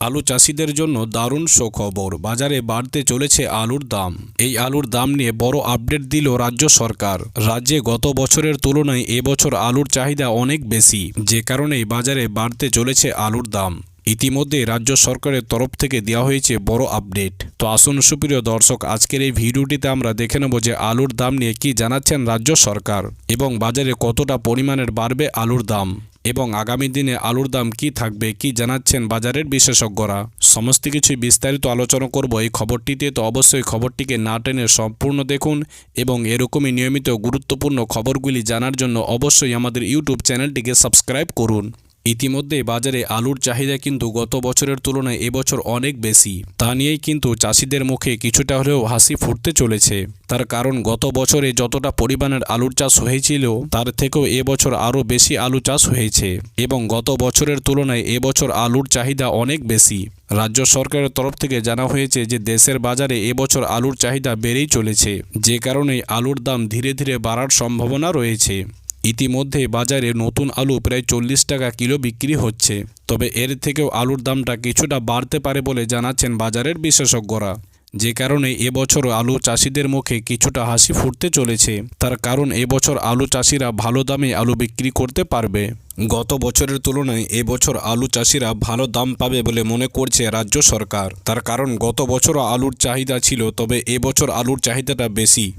আলু চাষিদের জন্য দারুণ সুখবর। বাজারে বাড়তে চলেছে আলুর দাম। এই আলুর দাম নিয়ে বড় আপডেট দিল রাজ্য সরকার। রাজ্যে গত বছরের তুলনায় এবছর আলুর চাহিদা অনেক বেশি। যে কারণেই বাজারে বাড়তে চলেছে আলুর দাম। ইতিমধ্যে রাজ্য সরকারের তরফ থেকে দেওয়া হয়েছে বড় আপডেট। তো আসুন সুপ্রিয় দর্শক, আজকের এই ভিডিওটিতে আমরা দেখে নেব যে আলুর দাম নিয়ে কি জানাচ্ছেন রাজ্য সরকার এবং বাজারে কতটা পরিমাণের বাড়বে আলুর দাম। এবং আগামী দিনে আলুর দাম কি থাকবে কি জানাচ্ছেন বাজারের বিশেষজ্ঞরা। সমস্ত কিছুই বিস্তারিত আলোচনা করব এই খবরটিতে, তো অবশ্যই খবরটিকে না টেনে সম্পূর্ণ দেখুন এবং এরকমই নিয়মিত গুরুত্বপূর্ণ খবরগুলি জানার জন্য অবশ্যই আমাদের ইউটিউব চ্যানেলটিকে সাবস্ক্রাইব করুন। ইতিমধ্যে বাজারে আলুর চাহিদা কিন্তু গত বছরের তুলনায় এবছর অনেক বেশি। তা নিয়েই কিন্তু চাষিদের মুখে কিছুটা হলেও হাসি ফুটতে চলেছে। তার কারণ গত বছরে যতটা পরিমাণের আলুর চাষ হয়েছিল, তার থেকেও এবছর আরও বেশি আলু চাষ হয়েছে এবং গত বছরের তুলনায় এবছর আলুর চাহিদা অনেক বেশি। রাজ্য সরকারের তরফ থেকে জানা হয়েছে যে, দেশের বাজারে এবছর আলুর চাহিদা বেড়েই চলেছে। যে কারণে আলুর দাম ধীরে ধীরে বাড়ার সম্ভাবনা রয়েছে। ইতিমধ্যে বাজারে নতুন আলু প্রায় চল্লিশ টাকা কিলো বিক্রি হচ্ছে। তবে এর থেকেও আলুর দামটা কিছুটা বাড়তে পারে বলে জানাচ্ছেন বাজারের বিশেষজ্ঞরা। যে কারণে এবছর আলু চাষিদের মুখে কিছুটা হাসি ফুটতে চলেছে। তার কারণ এবছর আলু চাষিরা ভালো দামে আলু বিক্রি করতে পারবে। গত বছরের তুলনায় এবছর আলু চাষিরা ভালো দাম পাবে বলে মনে করছে রাজ্য সরকার। তার কারণ, গত বছরও আলুর চাহিদা ছিল, তবে এবছর আলুর চাহিদাটা বেশি।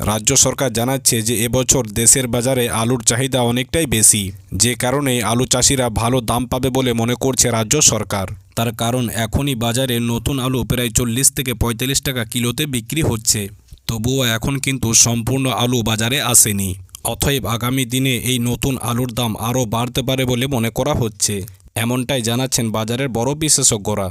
রাজ্য সরকার জানাচ্ছে যে এবছর দেশের বাজারে আলুর চাহিদা অনেকটাই বেশি, যে কারণে আলু চাষিরা ভালো দাম পাবে বলে মনে করছে রাজ্য সরকার। তার কারণ এখনই বাজারে নতুন আলু প্রায় চল্লিশ থেকে পঁয়তাল্লিশ টাকা কিলোতে বিক্রি হচ্ছে। তবুও এখন কিন্তু সম্পূর্ণ আলু বাজারে আসেনি। অতএব আগামী দিনে এই নতুন আলুর দাম আরও বাড়তে পারে বলে মনে করা হচ্ছে। এমনটাই জানাচ্ছেন বাজারের বড় বিশেষজ্ঞরা।